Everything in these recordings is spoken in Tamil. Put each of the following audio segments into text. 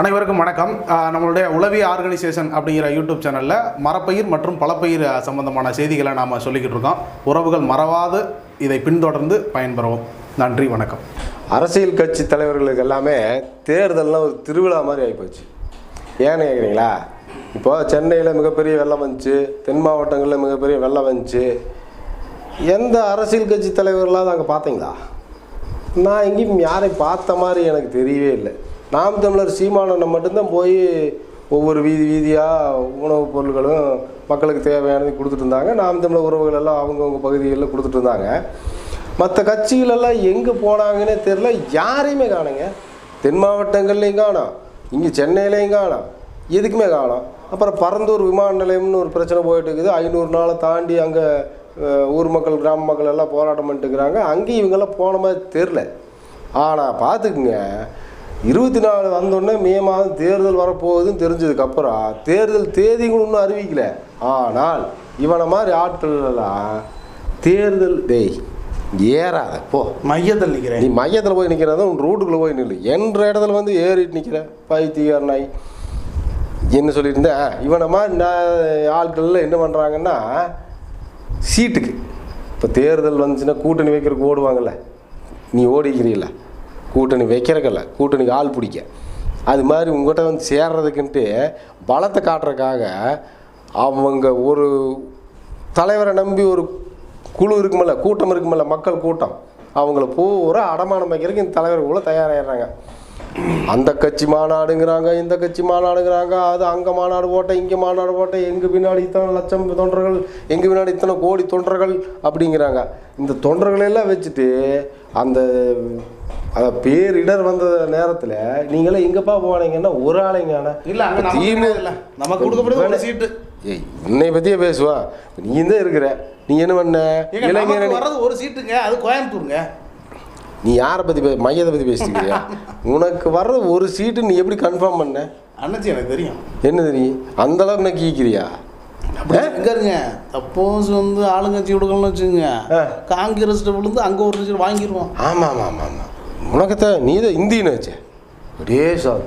அனைவருக்கும் வணக்கம். நம்மளுடைய உளவி ஆர்கனைசேஷன் அப்படிங்கிற யூடியூப் சேனலில் மரப்பயிர் மற்றும் பலப்பயிர் சம்பந்தமான செய்திகளை நாம் சொல்லிக்கிட்டு இருக்கோம். உறவுகள் மறவாது இதை பின்தொடர்ந்து பயன்பெறவும். நன்றி வணக்கம். அரசியல் கட்சி தலைவர்களுக்கு எல்லாமே தேர்தல்லாம் ஒரு திருவிழா மாதிரி ஆகிப்போச்சு ஏன்னு கேட்குறீங்களா இப்போ சென்னையில் மிகப்பெரிய வெள்ளம் வந்துச்சு தென் மாவட்டங்களில் மிகப்பெரிய வெள்ளம் வந்துச்சு. எந்த அரசியல் கட்சி தலைவர்களாவது அங்கே பார்த்தீங்களா? நான் எங்கேயும் யாரையும் பார்த்த மாதிரி எனக்கு தெரியவே இல்லை. நாம் தமிழர் சீமானனை மட்டும்தான் போய் ஒவ்வொரு வீதி வீதியாக உணவுப் பொருட்களும் மக்களுக்கு தேவையானது கொடுத்துட்டு இருந்தாங்க. நாம் தமிழர் உறவுகள் எல்லாம் அவங்கவுங்க பகுதிகளில் கொடுத்துட்டு இருந்தாங்க. மற்ற கட்சிகளெல்லாம் எங்கே போனாங்கன்னே தெரில யாரையுமே காணுங்க. தென் மாவட்டங்கள்லையும் காணோம். இங்கே சென்னையிலையும் காணோம். எதுக்குமே காணோம். அப்புறம் பரந்தூர் விமான நிலையம்னு ஒரு பிரச்சனை போயிட்டு இருக்குது. ஐநூறு நாளை தாண்டி அங்கே ஊர் மக்கள் கிராம மக்கள் எல்லாம் போராட்டம் பண்ணிட்டு இருக்கிறாங்க. அங்கேயும் இவங்கெல்லாம் போன மாதிரி தெரில ஆனால் பார்த்துக்குங்க. இருபத்தி நாலு வந்தோடனே மே மாதம் தேர்தல் வரப்போகுதுன்னு தெரிஞ்சதுக்கப்புறம் தேர்தல் தேதிகள் இன்னும் அறிவிக்கல. ஆனால் இவனை மாதிரி ஆட்கள் எல்லாம் தேர்தல் டேய் ஏறாத போ. மையத்தில் நீ நிற்கிறேன் மையத்தில் போய் நிற்கிறத உன் ரோட்டுக்குள்ளே போய் நில்லு. என்ற இடத்துல வந்து ஏறிட்டு நிற்கிற பைத்தியார் நாய் என்ன சொல்லியிருந்தேன் இவனை மாதிரி நான் ஆட்கள்லாம் என்ன பண்ணுறாங்கன்னா சீட்டுக்கு. இப்போ தேர்தல் வந்துச்சுன்னா கூட்டணி வைக்கிறதுக்கு ஓடுவாங்கல்ல. நீ ஓடிக்கிறீல்ல. கூட்டணி வைக்கிறக்கல்ல கூட்டணிக்கு ஆள் பிடிக்க. அது மாதிரி உங்கள்கிட்ட வந்து சேர்றதுக்குன்ட்டு பலத்தை காட்டுறதுக்காக அவங்க ஒரு தலைவரை நம்பி ஒரு குழு இருக்குமில்ல கூட்டம் இருக்குமில்ல மக்கள் கூட்டம். அவங்கள பூரா அடமானம் வைக்கிறதுக்கு இந்த தலைவர் கூட தயாராகிடுறாங்க அந்த கட்சி மாநாடுங்கிறாங்க இந்த கட்சி மாநாடுங்கிறாங்க அது அங்கே மாநாடு போட்டேன் இங்கே மாநாடு போட்டேன் எங்கள் பின்னாடி இத்தனை லட்சம் தொண்டர்கள் எங்கள் பின்னாடி இத்தனை கோடி தொண்டர்கள் அப்படிங்கிறாங்க. இந்த தொண்டர்களெல்லாம் வச்சுட்டு அந்த அத பேரிடர் வந்த நேரத்தில் நீங்களாம் எங்கப்பா போனீங்கன்னா ஒரு ஆளைங்க இல்ல, நமக்கு கொடுக்கப்படுது சீட்டு. ஏய் உன்னை பற்றியே பேசுவா. நீ தான் இருக்கிற. நீ என்ன பண்ண? நமக்கு வர்றது ஒரு சீட்டுங்க அது கோயம்புத்தூருங்க. நீ யாரை பற்றி பே மையத்தை பற்றி பேசிக்கிறியா? உனக்கு வர்ற ஒரு சீட்டு நீ எப்படி கன்ஃபார்ம் பண்ண? அண்ணாச்சி எனக்கு தெரியும். என்ன தெரியும்? அந்த அளவுக்கு நான் கீக்கிறியா? இருங்க? சப்போஸ் வந்து ஆளுங்கட்சி கொடுக்கணும்னு வச்சுங்க ஆ. காங்கிரஸ் விழுந்து அங்க ஒரு சீட் வாங்கிடுவோம் ஆமாம் ஆமாம் ஆமாம் ஆமாம் உனக்கு நீ தான் இந்தியன்னு வச்ச. ஒரே சார்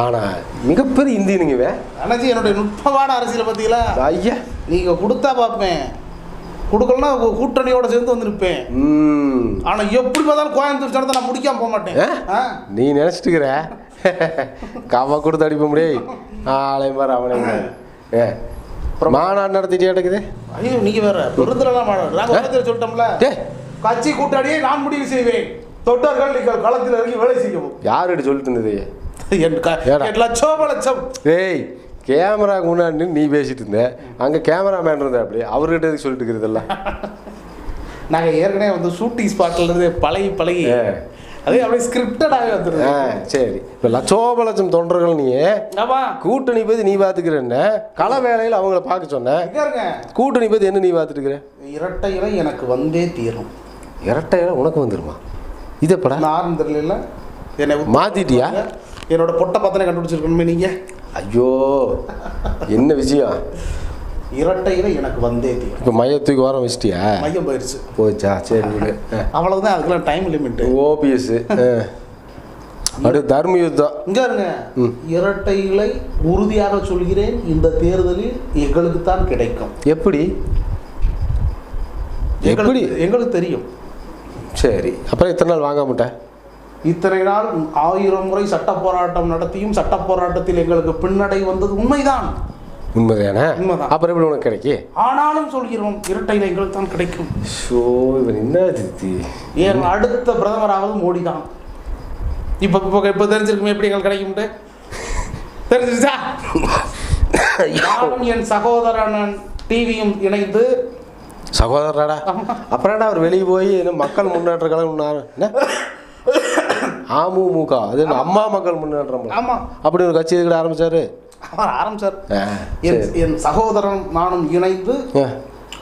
ஆனால் மிகப்பெரிய இந்தியனுங்க. அண்ணாச்சி என்னுடைய நுட்பமான அரசியலை பார்த்தீங்களா ஐயா. நீங்க கொடுத்தா பார்ப்பேன். கொடுக்கலன்னா உங்க கூட்டணியோட சேர்ந்து வந்து நிற்பேன் ம். ஆனா எப்படி பார்த்தாலும் கோயம்புத்தூர் சடத்தை நான் முடிக்காம போக மாட்டேன்? நீ நினச்சிட்டுக்கிற? கவ கொடுத்து அடிப்ப முடியும் ஆளையும் பாரு. அவனையும் மாநாடு நடத்திட்டே கிடக்குது. ஐயோ நீங்க வேற பெருந்தலாம் மாநாடு. நாங்க உலகத்தில் சொல்லிட்டோம்ல. கட்சி கூட்டணியை நான் முடிவு செய்வேன். தொண்டர்கள் நீங்கள் களத்தில் இறங்கி வேலை செய்யவும். யாருக்கிட்ட சொல்லிட்டு இருந்தது? என் லட்சம் டேய் கேமராக்கு முன்னாடி நின்னு நீ பேசிட்டு இருந்த. அங்கே கேமராமேன் இருந்தா அப்படி அவர்கிட்ட சொல்லிட்டு இருக்கிறதெல்லாம் நாங்க ஏற்கனவே வந்து ஷூட்டிங் இருந்து பழகி பழகி. அதே அப்படியே ஸ்கிரிப்டடாகவே வந்துருது. ஆ சரி. இப்போ லட்சோப லட்சம் தொண்டர்கள் நீ கூட்டணி பற்றி நீ பார்த்துக்கிறேன்ன கள வேலையில் அவங்கள பார்க்க சொன்ன. எங்க இருங்க. கூட்டணி பற்றி என்ன நீ பார்த்துட்டு இருக்கிற? இரட்டை இலை எனக்கு வந்தே தீரும். இரட்டையில உனக்கு வந்துருமா? இது எப்படா? நான் ஆரம்பத்தில் என்னை மாத்திட்டியா? என்னோட பொட்டை பத்தனை கண்டுபிடிச்சிருக்கணுமே நீங்க. ஐயோ என்ன விஷயம்? இரட்டை இலை எனக்கு வந்தே தீரும். இப்போ மையத்துக்கு வர வச்சிட்டியா? மையம் போயிருச்சு. போச்சா? சரி விடு. அவ்வளவுதான் அதுக்கெல்லாம் டைம் லிமிட் ஓபிஎஸ் அடுத்து தர்ம யுத்தம். இங்க இருங்க. இரட்டை இலை உறுதியாக சொல்கிறேன். இந்த தேர்தலில் எங்களுக்கு தான் கிடைக்கும். எப்படி? எப்படி? எங்களுக்கு தெரியும். சரி. அப்புறம் இத்தனை நாள் வாங்க மாட்டேன் இத்தனை நாள் ஆயிரம் முறை சட்ட போராட்டம் நடத்தியும் சட்ட போராட்டத்தில் எங்களுக்கு பின்னடை வந்தது உண்மைதான். உண்மைதானே? உண்மைதான். அப்புறம் எப்படி உனக்கு கிடைக்கி? ஆனாலும் சொல்கிறோம் இரட்டை இலை எங்களுக்கு தான் கிடைக்கும். ஷோ இவன் என்ன ஏன் அடுத்த பிரதமராவது மோடி தான் இப்போ இப்போ இப்போ தெரிஞ்சிருக்குமே எப்படி எங்களுக்கு கிடைக்கும்ட்டு தெரிஞ்சிருச்சா? நானும் என் சகோதரன் டிவியும் இணைந்து சகோதரராடா. அப்புறம்டா அவர் வெளியே போய் என்ன மக்கள் முன்னேற்ற கழகம் என்ன? அமமுக அது அம்மா மக்கள் முன்னேற்றம் ஆமா. அப்படி ஒரு கட்சி எதுக்கிட ஆரம்பிச்சாரு. அவர் ஆரம்பிச்சார். என் சகோதரன் நானும் இணைந்து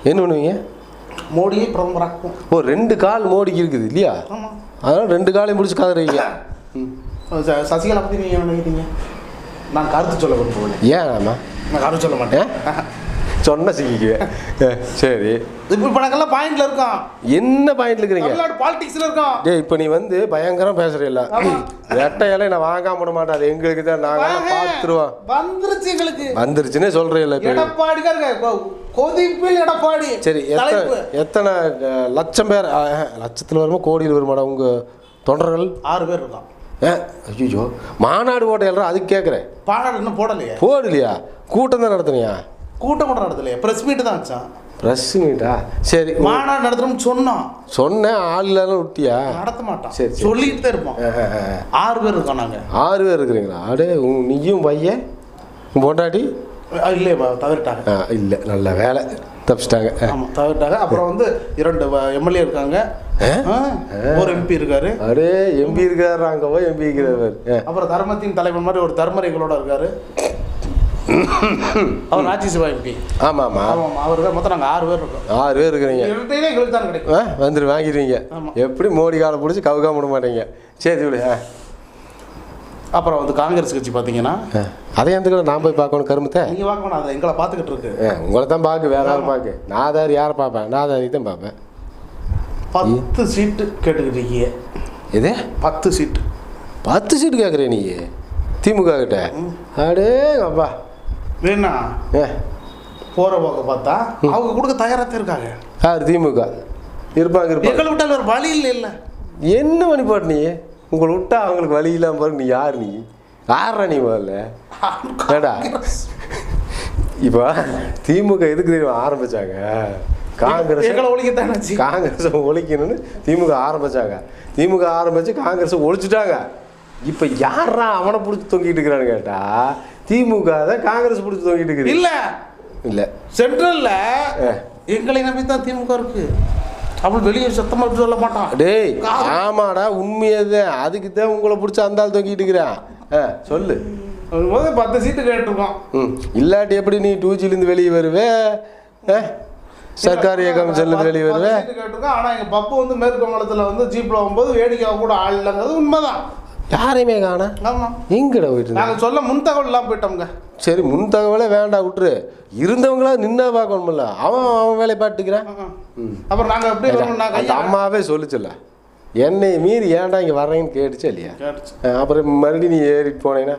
என்ன பண்ணுவீங்க? மோடியை பிரதமராக்குவோம் ஓ ரெண்டு கால் மோடிக்கு இருக்குது இல்லையா? ஆமாம் அதனால ரெண்டு காலையும் முடிச்சு கதறீங்க. சசிகலா பற்றி நீங்கள் நினைக்கிறீங்க? நான் கருத்து சொல்ல விரும்பவில்லை. ஏன் நான் கருத்து சொல்ல மாட்டேன். சொன்ன சிக்கிக்குவேன். சரி. இப்போ நாங்கெல்லாம் பாயிண்ட்ல இருக்கோம் என்ன பாயிண்ட்ல இருக்கிறீங்க? பாலிடிக்ஸ்ல இருக்கோம் டேய் இப்போ நீ வந்து பயங்கரம் பேசுறீல்ல. ரெட்டையால நான் வாங்காம விட மாட்டேன் அது எங்களுக்கு தான் நாங்கள் பார்த்துருவோம் வந்துருச்சு எங்களுக்கு. வந்துருச்சுன்னே சொல்றீல்ல இப்போ. எடப்பாடி தான் இருக்காரு. கொ- கொதிப்பில் எடப்பாடி. சரி எத்தனை எத்தனை லட்சம் பேர் லட்சத்தில் வருமா கோடியில் வருமாடா உங்க தொண்டர்கள்? ஆறு பேர் இருக்கோம் ஐயோ மாநாடு ஓட்டையல்றா அதுக்கு கேட்குறேன் பாடாடு இன்னும் போடலையே. போடலையா? கூட்டம் தான் நடத்துனியா? கூட்டம் கூட நடத்தலையே. பிரஸ் மீட் தான் வச்சான். ப்ரெஸ் மீட்டா சரி. மாநாடு நடத்துறோம்னு சொன்னோம் சொன்னேன் ஆள் இல்லாத விட்டியா? நடத்த மாட்டோம் சரி. சொல்லிட்டு தான் இருப்போம். ஆறு பேர் இருக்கோம் நாங்க. ஆறு பேர் இருக்கிறீங்களா? அடே உன் நீயும் பையன்? பொண்டாட்டி? அஹ் இல்லையே தவிர்ட்டாங்க இல்லை நல்ல வேலை. தப்பிச்சிட்டாங்க. அஹ். ஆமா தவிர்ட்டாங்க அப்புறம் வந்து இரண்டு எம்எல்ஏ இருக்காங்க. ஒரு எம்பி இருக்காரு. அடே எம்பி இருக்காரு அங்கே போய் எம்பி இருக்கிறவர். அப்புறம் தர்மத்தின் தலைவர் மாதிரி ஒரு தர்மர் எங்களோட இருக்காரு. அவர் ராஜ்யசபா எம்பி ஆமாம் ஆமாம் ஆமாம் அவர் தான் மொத்தம் நாங்கள் ஆறு பேர் இருக்கோம். ஆறு பேர் இருக்கிறீங்க. எங்களுக்கு தான் கிடைக்கும். ஆ வந்துட்டு வாங்கிடுவீங்க. எப்படி மோடி காலை பிடிச்சி கவுக்கா விட மாட்டீங்க? சரி விடு அப்புறம் வந்து காங்கிரஸ் கட்சி பார்த்தீங்கன்னா. அதை எந்த நான் போய் பார்க்கணும் கருமத்தை? நீங்கள் பார்க்க வேணாம் அதை எங்களை பார்த்துக்கிட்டு இருக்கு. உங்களை தான் பார்க்க வேற யாரும் பார்க்க. நான் தார் யாரை பார்ப்பேன்? நான் தாரி தான் பார்ப்பேன். பத்து சீட்டு கேட்டுக்கிட்டு இருக்கீங்க. எது? பத்து சீட்டு. பத்து சீட்டு கேட்குறேன் நீ? திமுக கிட்ட அடே அப்பா வேணா ஏ. போகிற போக்க பார்த்தா அவங்க கொடுக்க தயாராக இருக்காங்க. யார்? திமுக. இருப்பாங்க இருப்பாங்க. எங்களை விட்டால் வேறு வழி இல்லை இல்லை. என்ன பண்ணி போட்டு நீ? உங்களை விட்டா அவங்களுக்கு வழி இல்லாமல் பாரு நீ யார் நீ? யாரா நீ முதல்ல? ஏடா. இப்போ திமுக எதுக்கு தெரியுமா ஆரம்பிச்சாங்க? காங்கிரஸ் எங்களை ஒழிக்கத்தானே காங்கிரஸை ஒழிக்கணும்னு திமுக ஆரம்பிச்சாங்க. திமுக ஆரம்பிச்சு காங்கிரஸை ஒழிச்சிட்டாங்க. இப்போ யாரா அவனை பிடிச்சி தொங்கிட்டு இருக்கிறான்னு கேட்டா திமுக தான் காங்கிரஸ் பிடிச்சி தொங்கிட்டு இருக்குது. இல்லை. இல்லை. சென்ட்ரல்ல. எங்களை நம்பி தான் திமுக இருக்கு. அவள் வெளியே சத்தமா சொல்ல மாட்டான். டேய் ஆமாடா உண்மையதான் அதுக்கு தான் உங்களை பிடிச்சி அந்த ஆள் தொங்கிட்டு இருக்கிறான். சொல்லு. போது பத்து சீட்டு கேட்டிருக்கோம் ம். இல்லாட்டி எப்படி நீ டூ ஜிலேருந்து வெளியே வருவே? சர்க்கார் கமிஷன்லேருந்து வெளியே பத்து வருவே கேட்டிருக்கோம் ஆனா எங்க பப்பு வந்து மேற்கு வங்கத்துல வந்து ஜீப்ல போகும்போது வேடிக்கை கூட ஆள் இல்லைங்கிறது உண்மைதான். யாரையுமே காணா? ஆமா. எங்கடா போயிட்டு சொல்ல முன் தகவல் எல்லாம் போயிட்டோம்ங்க. சரி முன் தகவலே வேண்டாம் விட்டுரு. இருந்தவங்களா நின்னா பார்க்கணும்ல. அவன் அவன் வேலையை பாட்டுக்கிறான் ம். அப்புறம் நாங்க எப்படி அந்த அம்மாவே சொல்லுச்சுல்ல. என்னை மீறி ஏன்டா இங்கே வர்றேன்னு கேட்டுச்சா இல்லையா? அப்புறம் மறுபடியும் நீ ஏறிட்டு போனேன்னா?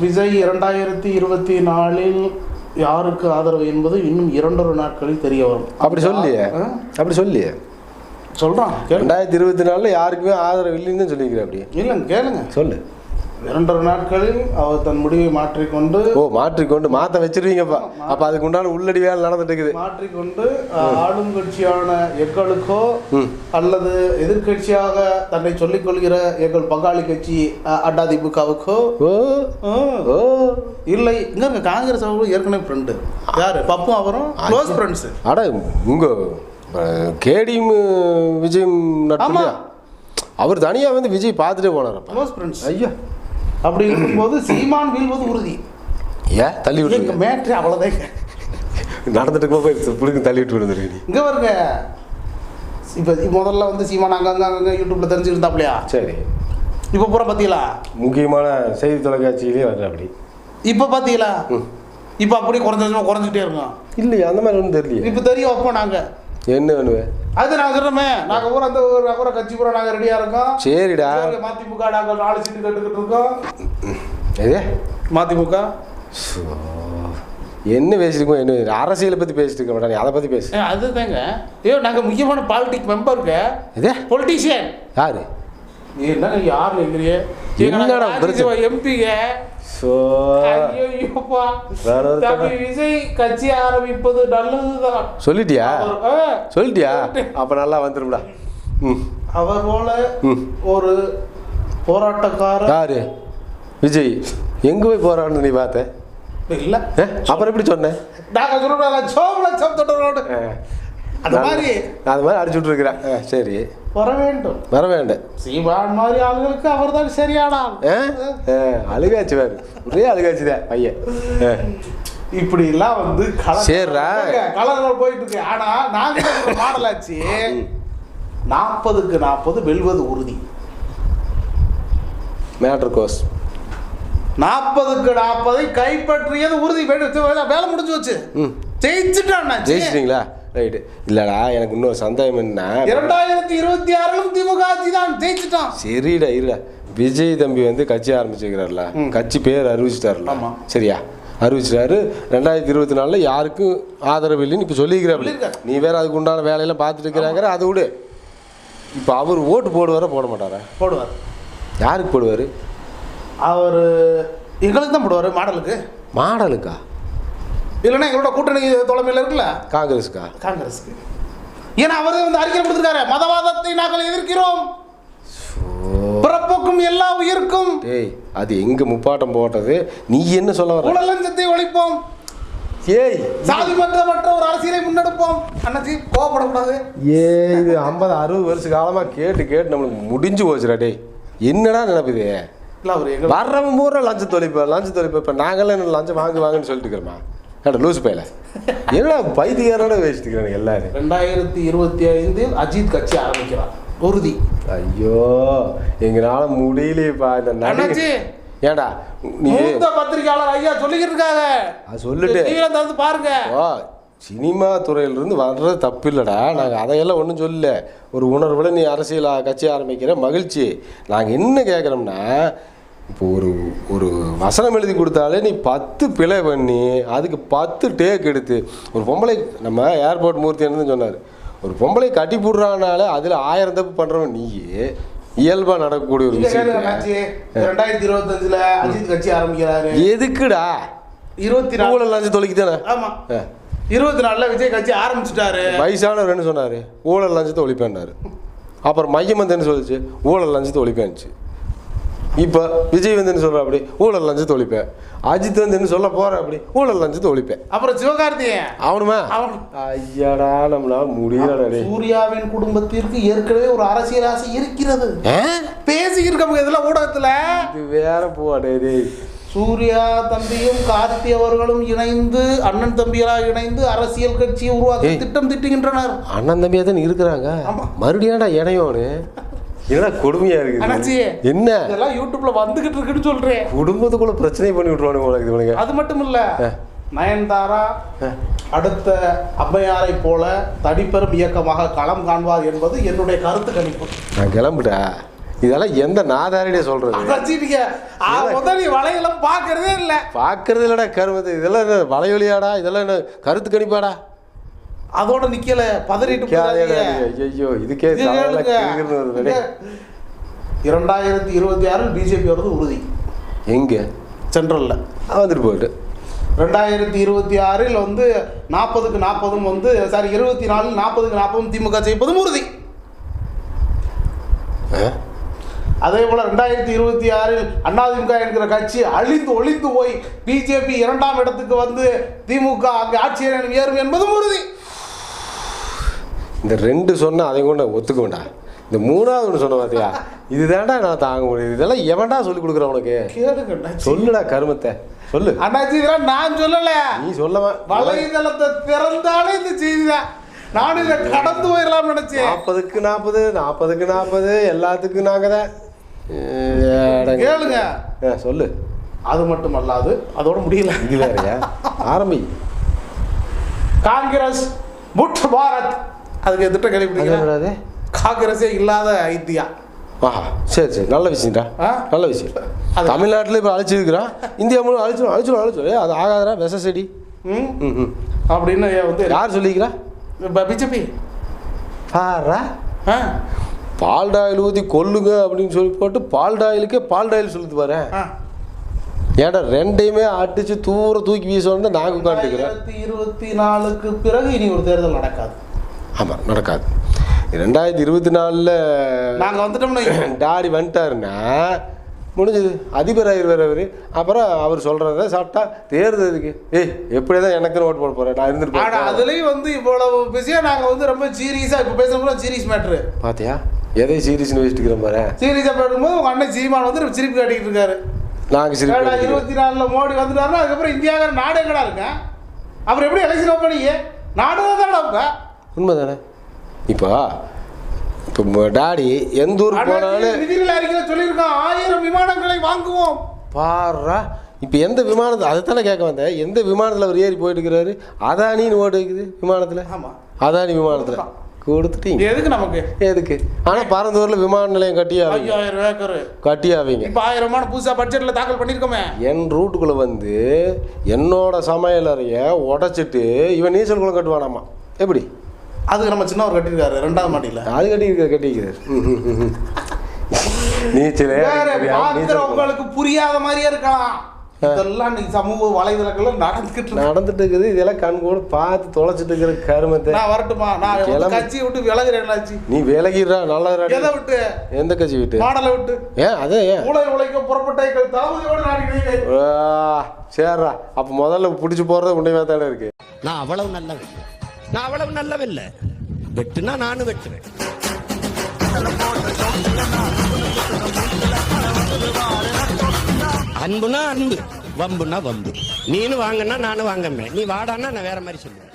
விஜய் இரண்டாயிரத்தி இருபத்தி நாலில் யாருக்கு ஆதரவு என்பது இன்னும் இரண்டொரு நாட்களில் தெரிய வரும். அப்படி சொல்லியே? அப்படி சொல்லியே? சொல்றான் கேளு. ரெண்டாயிரத்தி இருபத்தி நாலில் யாருக்குமே ஆதரவு இல்லைன்னு தான் சொல்லிக்கிறேன் அப்படி. இல்லைங்க கேளுங்க. சொல்லு. இரண்டொரு நாட்களில் அவர் தன் முடிவை மாற்றிக்கொண்டு ஓ மாற்றிக்கொண்டு மாற்ற வச்சிருவீங்கப்பா. அப்போ அதுக்கு உண்டான உள்ளடி வேலை நடந்துட்டு இருக்குது. மாற்றிக்கொண்டு ஆளும் கட்சியான எங்களுக்கோ ம். அல்லது எதிர்க்கட்சியாக தன்னை சொல்லிக் கொள்கிற எங்கள் பங்காளி கட்சி அதிமுகவுக்கோ ஓ. இல்லை. இங்க காங்கிரஸ் அவர்களும் ஏற்கனவே ஃப்ரெண்டு யாரு? பப்பும் அவரும் க்ளோஸ் ஃப்ரெண்ட்ஸ் அட உங்க கேடியும் விஜயும் நட்புலையா? அவர் தனியாக வந்து விஜய் பார்த்துட்டே போனாரப்பா க்ளோஸ் ஃப்ரெண்ட்ஸ் ஐயா. அப்படி இருக்கும்போது சீமான் வீழ்வது உறுதி. ஏன்? தள்ளி விட்டுருங்க. மேட்ரு அவ்வளோதாங்க நடந்துட்டு போய் புடுங்க தள்ளி விட்டு விழுந்துருக்கு இங்க வருங்க இப்போ முதல்ல வந்து சீமான் அங்கங்க அங்கங்க யூடியூப்ல தெரிஞ்சுருந்தாப்லையா? சரி. இப்போ பூரா பார்த்தீங்களா முக்கியமான செய்தி தொலைக்காட்சியிலே வர்ற அப்படி. இப்போ பார்த்தீங்களா இப்போ அப்படியே குறைஞ்ச குறைஞ்சிட்டே இருக்கோம். இல்லையா அந்த மாதிரி ஒன்றும் தெரியலையே. இப்போ தெரியும் வைப்போம் நாங்கள் என்ன பண்ணுவேன் அது நான் சொல்கிறோமே நாங்கள் பூரா அந்த ஒரு பூரா கட்சி பூரா நாங்கள் ரெடியாக இருக்கோம். சரிடா. சரி, மதிமுக நாங்கள் நாலு சீட்டு கேட்டுக்கிட்டு இருக்கோம். எதே? மதிமுக? சோ, என்ன பேசிருக்கோம்? என்ன அரசியலை பற்றி பேசிட்டு இருக்க மாட்டேன் அதை பற்றி பேசு. அதுதாங்க. ஐயோ நாங்கள் முக்கியமான பாலிட்டிக் மெம்பருங்க எதே? பொலிட்டீஷியன் யாரு? என்னங்க யார் பிரச்சனை? எம்பிங்க ஸோ விஜய் கட்சி ஆரம்பிப்பது நல்லதுதான். சொல்லிட்டியா? சொல்லிட்டியா? அப்போ நல்லா வந்துடும்டா அவர் போல. ஒரு போராட்டக்காரர் யாரு? விஜய். எங்கே போய் போறான்னு நீ பார்த்த? இல்ல. அப்புறம் எப்படி சொன்னேன் நாங்க சொல்றோம் சோமலட்சம் தொடரோடு ஆ, அந்த மாதிரி. அது மாதிரி அடிச்சு விட்ருக்குறேன் ஆ. சரி. வர வேண்டும். வர வேண்டாம். சீமான் மாதிரி ஆளுகளுக்கு அவர்தான் சரியான ஆள் ஆ ஆ, அழுகாச்சு வேறு ஒரே அழுகாச்சு தான் பையன். இப்படி எல்லாம் வந்து சரிடா. கலர்கள் போயிட்டு இருக்கு ஆனா நாங்க மாடல் ஆச்சு நாற்பதுக்கு நாற்பது வெல்வது உறுதி மேட்ரு கோஸ் நாற்பதுக்கு நாற்பதை கைப்பற்றியது உறுதி வே- வேலை முடிஞ்சு வச்சு ஜெயிச்சுட்டான் ஜெயிச்சிட்டிங்களா ரைட்டு இல்லைடா என்ன இன்னொரு சந்தேகம் என்ன இரண்டாயிரத்தி இருபத்தி ஆறிலும் திமுக ஆட்சி தான் ஜெயிச்சுட்டான். சரிடா இருடா. விஜய் தம்பி வந்து கட்சி ஆரம்பிச்சுக்கிறார்ல கட்சி பேர் அறிவிச்சிட்டாருல. சரியா? அறிவிச்சிட்டாரு. ரெண்டாயிரத்தி இருபத்தி நாலில் யாருக்கும் ஆதரவு இல்லைன்னு இப்போ சொல்லிக்கிறாப்ல சொல்லியிருக்காரு. நீ வேற அதுக்கு உண்டான வேலையெல்லாம் பார்த்துட்டு இருக்கிறாங்கிற அதை விடு. இப்போ அவர் ஓட்டு போடுவாரா போட மாட்டாரா? போடுவார். யாருக்கு போடுவார்? அவர் எங்களுக்கு தான் போடுவார் மாடலுக்கு. மாடலுக்கா? இல்லைன்னா எங்களோட கூட்டணி தலைமையில் இருக்குல்ல? காங்கிரஸுக்கா? காங்கிரஸுக்கு. ஏன்னா அவரே வந்து அறிக்கை கொடுத்துருக்காரு. மதவாதத்தை நாங்கள் எதிர்க்கிறோம். பிறப்புக்கும் எல்லா உயிருக்கும். ஏய் அது எங்க முப்பாட்டம் போட்டது? நீ என்ன சொல்ல வர ஊழலஞ்சத்தை ஒழிப்போம். ஏய் சாதி மற்ற மற்ற ஒரு அரசியலை முன்னெடுப்போம். அண்ணாச்சி கோவப்படக்கூடாது. ஏ இது ஐம்பது அறுபது வருஷ காலமா கேட்டு கேட்டு நம்மளுக்கு முடிஞ்சு போச்சுடா டேய். என்னடா நினைப்புது? இல்ல அவர் வர்றவன் பூரா லஞ்ச தொலைப்பு லஞ்ச தொலைப்பு இப்போ நாங்களாம் என்ன லஞ்சம் வாங்கு வாங்குன்னு சொல்லிட்டு இருக்கிறோமா? ஏடா லூசு பையல. என்னடா பைத்தியாரோட வச்சுட்டு எல்லாரும் ரெண்டாயிரத்தி இருபத்தி ஐந்தில் அஜித் கட்சி ஆரம்பிக்கிறார். உறுதி. ஐயோ எங்களால முடியலையேப்பா இந்த. நடிகை ஏடா நீ பத்திரிகையாளர் ஐயா சொல்லிக்கிட்டு இருக்காங்க. அது சொல்லிட்டு. நீங்களும் தந்து பாருங்க. ஓ சினிமா துறையிலிருந்து வர்றது தப்பு இல்லைடா நாங்கள் அதையெல்லாம் ஒன்றும் சொல்லல. ஒரு உணர்வில் நீ அரசியல் கட்சி ஆரம்பிக்கிற மகிழ்ச்சி. நாங்கள் என்ன கேட்குறோம்னா இப்போ ஒரு ஒரு வசனம் எழுதி கொடுத்தாலே நீ பத்து பிழை பண்ணி அதுக்கு பத்து டேக் எடுத்து ஒரு பொம்பளை நம்ம ஏர்போர்ட் மூர்த்தி என்ன சொன்னார். ஒரு பொம்பளை கட்டி போடுறானால அதில் ஆயிரம் தப்பு பண்ணுறவன் நீ இயல்பாக நடக்கக்கூடிய ஒரு விஷயம் எதுக்குடா? இருபத்தி நாலு ஊழல் லஞ்சம் தொலைக்கு தானே? ஆமா. இருபத்தி நாலுல விஜய் கட்சி ஆரம்பிச்சுட்டாரு. வயசானவர் என்ன சொன்னார். ஊழல் லஞ்சத்தை ஒழிப்பேன்னாரு அப்புறம் மையம் வந்து என்ன சொல்லுச்சு. ஊழல் லஞ்சத்தை ஒழிப்பேன்னுச்சு இப்போ விஜய் வந்து என்ன சொல்கிறா அப்படி? ஊழல் லஞ்சத்தை ஒழிப்பேன் அஜித் வந்து என்ன சொல்ல போகிற அப்படி? ஊழல் லஞ்சத்தை ஒழிப்பேன் அப்புறம் சிவகார்த்திகேயன் அவனுமா? அவன். ஐயாடா நம்மளால முடியலடா டேய். சூர்யாவின் குடும்பத்திற்கு ஏற்கனவே ஒரு அரசியல் ஆசை இருக்கிறது. ஆ? பேசிக்கிட்டு இருக்க இதுல ஊடகத்துல. இது வேற போடே டேய் சூர்யா தம்பியும் கார்த்தி அவர்களும் இணைந்து அண்ணன் தம்பியெல்லாம் இணைந்து அரசியல் கட்சியை உருவாக்க. திட்டம் திட்டுகின்றனர். அண்ணன் தம்பியா தான் இருக்கிறாங்க. ஆமா. மறுபடியாடா இணையோன்னு என்னடா கொடுமையா இருக்குது? என்ன? இதெல்லாம் யூடியூப்ல வந்துகிட்டு இருக்குன்னு சொல்றேன். குடும்பத்துக்குள்ள பிரச்சனை பண்ணி விட்டுருவானுங்க உனக்கு இவனுங்க. அது மட்டும் இல்ல நயன்தாரா அடுத்த அம்மையாரை போல தனிப்பெரும் இயக்கமாக களம் காண்பார் என்பது என்னுடைய கருத்து கணிப்பு. நான் கிளம்புடா. இதெல்லாம் எந்த நாதாரிடைய சொல்றது? முதல் நீ வலையெல்லாம் பாக்குறதே இல்ல. பார்க்கறது இல்லடா கருமத்து இதெல்லாம் என்ன வலையொலியாடா இதெல்லாம் என்ன கருத்து கணிப்பாடா? அதோட நிக்கல பதறிட்டு. ஐயோ இதுக்கே. இரண்டாயிரத்தி இருபத்தி ஆறில் பிஜேபி வருது உறுதி. எங்க? சென்ட்ரல்ல. வந்துட்டு போயிட்டு. ரெண்டாயிரத்தி இருபத்தி ஆறில் வந்து நாற்பதுக்கு நாற்பதும் வந்து சாரி இருபத்தி நாலில் நாற்பதுக்கு நாற்பதும் திமுக ஜெயிப்பதும் உறுதி? அதே போல ரெண்டாயிரத்தி இருபத்தி ஆறில் அதிமுக என்கிற கட்சி அழிந்து ஒளிந்து போய் பிஜேபி இரண்டாம் இடத்துக்கு வந்து திமுக அங்கே ஆட்சியர் ஏறும் என்பதும் உறுதி. இந்த ரெண்டு சொன்னா அதை கூட நான் ஒத்துக்க வேண்டாம். இந்த மூணாவது ஒன்று சொன்ன பார்த்தியா இதுதான்டா நான் தாங்க முடியுது இதெல்லாம் எவன்டா சொல்லி கொடுக்குறேன் உனக்கு. சொல்லுடா கருமத்தை. சொல்லு. அண்ணாச்சி இதெல்லாம் நான் சொல்லல. நீ சொல்லவா? வலைதளத்தை திறந்தாலே இந்த செய்தி தான். நானும் இதை கடந்து போயிடலாம்னு நினைச்சேன். நாற்பதுக்கு நாற்பது நாற்பதுக்கு நாற்பது எல்லாத்துக்கும் நாங்கள் தான். கேளுங்க. சொல்லு. அது மட்டும் அல்லாது அதோட முடியல. இது வேறையா? ஆரம்பி. காங்கிரஸ் புட் பாரத். அதுக்கு திட்டம் என்னடாது? காங்கிரஸே இல்லாத ஐத்தியா ஆஹா சரி சரி. நல்ல விஷயம்டா? நல்ல விஷயம். தமிழ்நாட்டில் இப்போ அழைச்சிருக்கிறான் இந்தியா முழு அழைச்சிடும் அழைச்சிடும் அழைச்சிடும் அது ஆகாதடா விஷ செடி ம் ம். அப்படின்னு வந்து யார் சொல்லிக்கிறா? பிஜேபி. பாரா? ஆ? பால் டாயில் ஊற்றி கொல்லுங்க அப்படின்னு சொல்லி போட்டு பால் டாயிலுக்கே பால் டாயில் சொல்லுது பாரு. ஆ. ஏன்டா ரெண்டையுமே அடிச்சு தூர தூக்கி வீசணும் நாங்கள் உட்காந்துக்கிறேன் இருபத்தி நாலுக்கு பிறகு இனி ஒரு தேர்தல் நடக்காது. ஆமாம் நடக்காது. ரெண்டாயிரத்தி இருபத்தி நாலில் நாங்க வந்துட்டோம்னு. டாடி வந்துட்டாருன்னா முடிஞ்சது. அதிபர் ஆயிடுவார் அவர். அப்புறம் அவர் சொல்கிறத சாப்பிட்டா தேர்தலுக்கு ஏய் எப்படி தான் எனக்குன்னு ஓட்டு போட போகிறேன் நான் இருந்துட்டு. அதுலயும் வந்து இவ்வளவு பிஸியா நாங்க வந்து ரொம்ப சீரியஸா இப்ப பேசுறோம் சீரியஸ் மேட்ரு பாத்தியா? எதை சீரியஸ்னு வச்சுட்டு பாரு. சீரியஸா பேசும்போது உங்க அண்ணன் சீமான் வந்து சிரிப்பு காட்டிட்டு இருக்காரு. நாங்கள் சரி ஏடா, இருபத்தி நாலுல மோடி வந்துட்டாருன்னா அதுக்கப்புறம் இந்தியாங்கிற நாடு எங்கடா இருக்கேன் அப்புறம் எப்படி எலெக்ஷன் வைப்பீங்க நாடு தான் வைப்ப உண்மைதானே? இப்போ இப்போ டாடி எந்த ஊருக்கு போனாலும் சொல்லியிருக்கான். ஆயிரம் விமானங்களை வாங்குவோம். பாடுறா இப்போ எந்த விமானத்தை அதைத்தானே கேட்க வந்தேன். எந்த விமானத்தில் அவர் ஏறி போயிட்டு இருக்கிறாரு? அதானின்னு ஓட்டு வைக்குது விமானத்தில்? ஆமா. அதானி விமானத்தில். கொடுத்துட்டீங்க. எதுக்கு நமக்கு? எதுக்கு? ஆனால் பரந்தூரில் விமான நிலையம் கட்டியாவீங்க. ஐயாயிரம் ஏக்கர். கட்டியாவீங்க. இப்ப ஆயிரமான புதுசா பட்ஜெட்ல தாக்கல் பண்ணிருக்கோமே. என் ரூட்டுக்குள்ளே வந்து என்னோட சமையலறைய உடைச்சிட்டு இவன் நீச்சல் குளம் கட்டுவானாமா? எப்படி? அதுக்கு நம்ம சின்னவர் கட்டியிருக்காரு ரெண்டாவது மாடியில. அது கட்டிக்கிறார் கட்டிக்கிறார் நீச்சல் உங்களுக்கு புரியாத மாதிரியே இருக்கலாம். இதெல்லாம் இன்னைக்கு சமூக வலைதளங்கள்ல நடந்துகிட்டு இருக்கு. நடந்துட்டு இருக்குது இதெல்லாம் கண் கூட பார்த்து தொலைச்சிட்டு இருக்கிற கருமத்தை. நான் வரட்டுமா? நான். கட்சியை விட்டு விலகுறேன் ஆச்சு நீ விலகிடுறா நல்லா எதை விட்டு? எந்த கட்சி விட்டு? மாடலை விட்டு. ஏன் அதே ஏன்? மூளை உழைக்க புறப்பட்ட தளபதியோடு நாடி ஆ, சரிடா அப்போ முதல்ல பிடிச்சி போகிறது உண்மையாக தானே இருக்கு. நான் அவ்வளவு நல்லவன். நான் அவ்வளவு நல்லவில்லை. வெட்டுனா நானும் வெட்டுவேன். அன்புனா அன்பு வம்புனா வம்பு. நீனு வாங்கன்னா நானும் வாங்கமே நீ வாடான்னா நான் வேற மாதிரி சொல்லுவேன்.